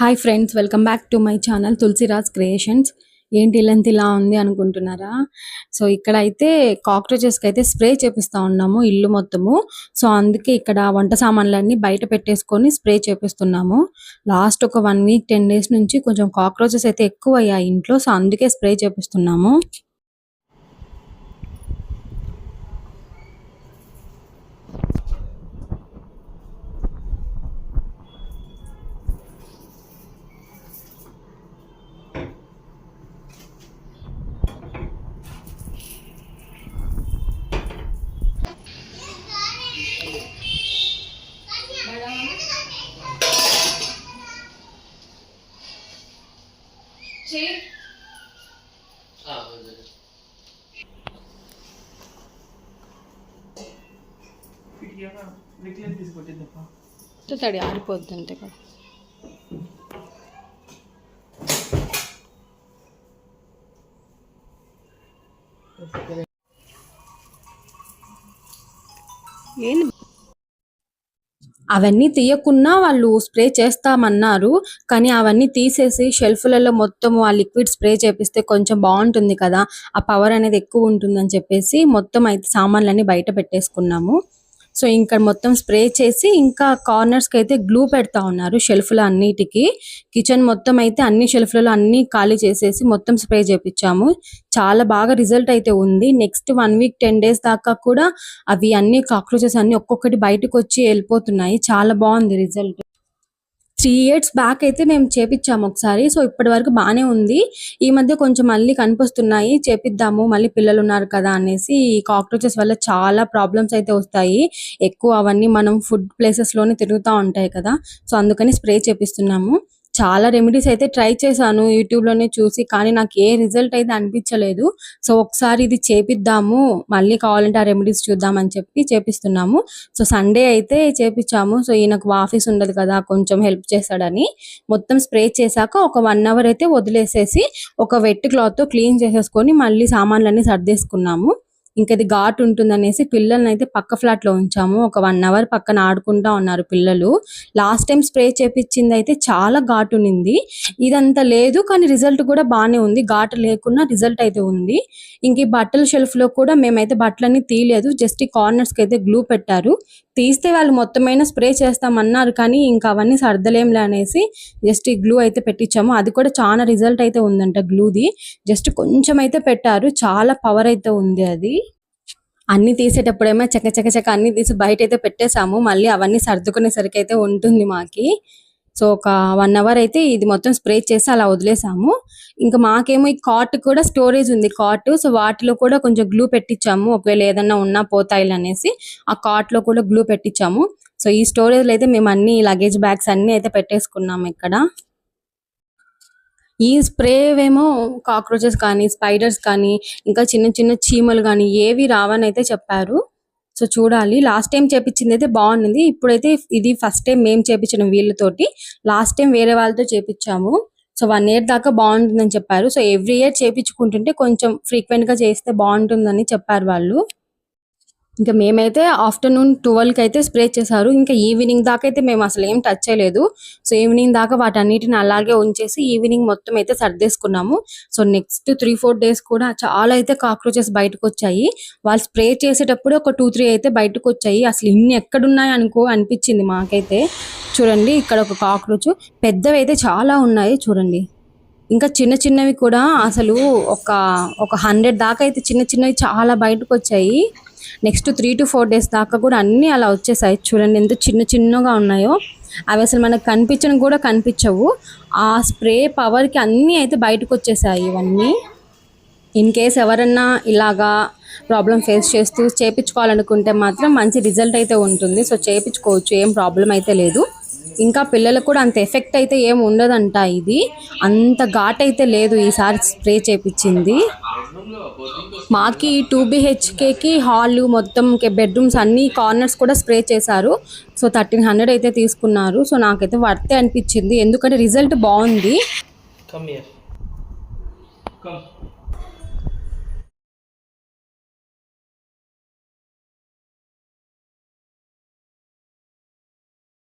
Hi friends welcome back to my channel Tulasiraj creations ఏంటి ఇల్లంత ఇలా ఉంది అనుకుంటున్నారా? సో ఇక్కడ అయితే కాక్రోచెస్కి అయితే స్ప్రే చేపిస్తా ఉన్నాము ఇల్లు మొత్తము. సో అందుకే ఇక్కడ వంట సామాన్లన్నీ బయట పెట్టేసుకొని స్ప్రే చేపిస్తున్నాము. లాస్ట్ ఒక వన్ వీక్ టెన్ డేస్ నుంచి కొంచెం కాక్రోచెస్ అయితే ఎక్కువ అయ్యాయి ఇంట్లో సో అందుకే స్ప్రే చేపిస్తున్నాము. తడి ఆరిపోద్ది అంతే కదా ఏంది అవన్నీ తీయకున్నా వాళ్ళు స్ప్రే చేస్తామన్నారు. కానీ అవన్నీ తీసేసి షెల్ఫ్లలో మొత్తం ఆ లిక్విడ్ స్ప్రే చేపిస్తే కొంచెం బాగుంటుంది కదా. ఆ పవర్ అనేది ఎక్కువ ఉంటుందని చెప్పేసి మొత్తం అయితే సామాన్లన్నీ బయట పెట్టేసుకున్నాము. సో ఇంకా మొత్తం స్ప్రే చేసి ఇంకా కార్నర్స్కి అయితే గ్లూ పెడతా ఉన్నారు షెల్ఫ్లో అన్నిటికీ. కిచెన్ మొత్తం అయితే అన్ని షెల్ఫ్లలో అన్ని ఖాళీ చేసేసి మొత్తం స్ప్రే చేపించాము. చాలా బాగా రిజల్ట్ అయితే ఉంది. Next one week ten days దాకా కూడా అవి అన్ని కాక్రోచెస్ అన్ని ఒక్కొక్కటి బయటకు వచ్చి వెళ్ళిపోతున్నాయి. చాలా బాగుంది రిజల్ట్. త్రీ ఇయర్స్ బ్యాక్ అయితే మేము చేపించాము ఒకసారి. సో ఇప్పటి వరకు బాగానే ఉంది. ఈ మధ్య కొంచెం మళ్ళీ కనిపిస్తున్నాయి. చేపిద్దాము మళ్ళీ పిల్లలు ఉన్నారు కదా అనేసి ఈ కాక్రోచెస్ వల్ల చాలా ప్రాబ్లమ్స్ అయితే వస్తాయి. ఎక్కువ అవన్నీ మనం ఫుడ్ ప్లేసెస్లోనే తిరుగుతూ ఉంటాయి కదా. సో అందుకని స్ప్రే చేపిస్తున్నాము. చాలా రెమెడీస్ అయితే ట్రై చేశాను యూట్యూబ్లోనే చూసి కానీ నాకు ఏ రిజల్ట్ అయితే అనిపించలేదు. సో ఒకసారి ఇది చేపిద్దాము మళ్ళీ కావాలంటే ఆ రెమెడీస్ చూద్దాం అని చెప్పి చేపిస్తున్నాము. సో సండే అయితే చేపించాము సో ఈయనకు ఆఫీస్ ఉండదు కదా కొంచెం హెల్ప్ చేస్తాడని. మొత్తం స్ప్రే చేశాక ఒక వన్ అవర్ అయితే వదిలేసేసి ఒక వెట్ క్లాత్తో క్లీన్ చేసేసుకొని మళ్ళీ సామాన్లన్నీ సర్దేసుకున్నాము. ఇంకా ఇది ఘాట్ ఉంటుంది అనేసి పిల్లల్ని అయితే పక్క ఫ్లాట్లో ఉంచాము. ఒక వన్ అవర్ పక్కన ఆడుకుంటా ఉన్నారు పిల్లలు. లాస్ట్ టైం స్ప్రే చేపించింది అయితే చాలా ఘాటు ఉన్నింది. ఇదంతా లేదు కానీ రిజల్ట్ కూడా బాగానే ఉంది. ఘాటు లేకున్నా రిజల్ట్ అయితే ఉంది. ఇంక ఈ బట్టల షెల్ఫ్లో కూడా మేమైతే బట్టలన్నీ తీయలేదు. జస్ట్ ఈ కార్నర్స్కి అయితే గ్లూ పెట్టారు. తీస్తే వాళ్ళు మొత్తమైన స్ప్రే చేస్తామన్నారు కానీ ఇంకా అవన్నీ సర్దలేంలే అనేసి జస్ట్ ఈ గ్లూ అయితే పెట్టించాము అది కూడా చాలా రిజల్ట్ అయితే ఉందంట గ్లూది. జస్ట్ కొంచెం అయితే పెట్టారు. చాలా పవర్ అయితే ఉంది అది. అన్ని తీసేటప్పుడేమో చక్క చక్క చక్క అన్ని తీసి బయట అయితే పెట్టేసాము మళ్ళీ అవన్నీ సర్దుకునేసరికి అయితే ఉంటుంది మాకి. సో ఒక వన్ అవర్ అయితే ఇది మొత్తం స్ప్రే చేసి అలా వదిలేసాము ఇంకా మాకేమో ఈ కాట్ కూడా స్టోరేజ్ ఉంది కాట్. సో వాటిలో కూడా కొంచెం గ్లూ పెట్టించాము. ఒకవేళ ఏదన్నా ఉన్నా పోతాయిలు అనేసి ఆ కాట్లో కూడా గ్లూ పెట్టించాము. సో ఈ స్టోరేజ్లో అయితే మేము అన్ని లగేజ్ బ్యాగ్స్ అన్ని అయితే పెట్టేసుకున్నాము ఇక్కడ. ఈ స్ప్రే ఏమో కాక్రోచెస్ కానీ స్పైడర్స్ కానీ ఇంకా చిన్న చిన్న చీమలు కానీ ఏవి రావని అయితే చెప్పారు. సో చూడాలి. లాస్ట్ టైం చేపించింది అయితే బాగుంది ఇప్పుడైతే ఇది ఫస్ట్ టైం మేము చేపించడం వీళ్ళతోటి. లాస్ట్ టైం వేరే వాళ్ళతో చేపించాము. సో వన్ ఇయర్ దాకా బాగుంటుందని చెప్పారు. సో ఎవ్రీ ఇయర్ చేపించుకుంటుంటే కొంచెం ఫ్రీక్వెంట్గా చేస్తే బాగుంటుందని చెప్పారు వాళ్ళు. ఇంకా మేమైతే ఆఫ్టర్నూన్ ట్వెల్వ్కి అయితే స్ప్రే చేశారు. ఇంకా ఈవినింగ్ దాకా అయితే మేము అసలు ఏం టచ్ చేయలేదు. సో ఈవినింగ్ దాకా వాటన్నిటిని అలాగే ఉంచేసి ఈవినింగ్ మొత్తం అయితే సర్దేసుకున్నాము. So next three four days కూడా చాలా అయితే కాక్రోచెస్ బయటకు వచ్చాయి వాళ్ళు స్ప్రే చేసేటప్పుడు ఒక టూ త్రీ అయితే బయటకు వచ్చాయి అసలు ఇన్ని ఎక్కడున్నాయి అనుకో అనిపించింది మాకైతే. చూడండి ఇక్కడ ఒక కాక్రోచ్. పెద్దవి అయితే చాలా ఉన్నాయి చూడండి. ఇంకా చిన్న చిన్నవి కూడా అసలు ఒక ఒక హండ్రెడ్ దాకా అయితే చిన్న చిన్నవి చాలా బయటకు వచ్చాయి next three to four days దాకా కూడా అన్నీ అలా వచ్చేసాయి. చూడండి ఎంత చిన్న చిన్నగా ఉన్నాయో. అవి అసలు మనకు కనిపించడం కూడా కనిపించవు. ఆ స్ప్రే పవర్కి అన్నీ అయితే బయటకు వచ్చేసాయి ఇవన్నీ. ఇన్ కేస్ ఎవరన్నా ఇలాగా ప్రాబ్లం ఫేస్ చేస్తూ చేపించుకోవాలనుకుంటే మాత్రం మంచి రిజల్ట్ అయితే ఉంటుంది. సో చేపించుకోవచ్చు. ఏం ప్రాబ్లం అయితే లేదు. ఇంకా పిల్లలకు కూడా అంత ఎఫెక్ట్ అయితే ఏం ఉండదంట ఇది. అంత ఘాట్ అయితే లేదు ఈసారి స్ప్రే చేపించింది. మాకి టూ బిహెచ్కేకి హాల్ మొత్తం బెడ్రూమ్స్ అన్ని కార్నర్స్ కూడా స్ప్రే చేశారు. సో థర్టీన్ హండ్రెడ్ అయితే తీసుకున్నారు. సో నాకైతే వర్తే అనిపించింది. ఎందుకంటే రిజల్ట్ బాగుంది. Come here. Come.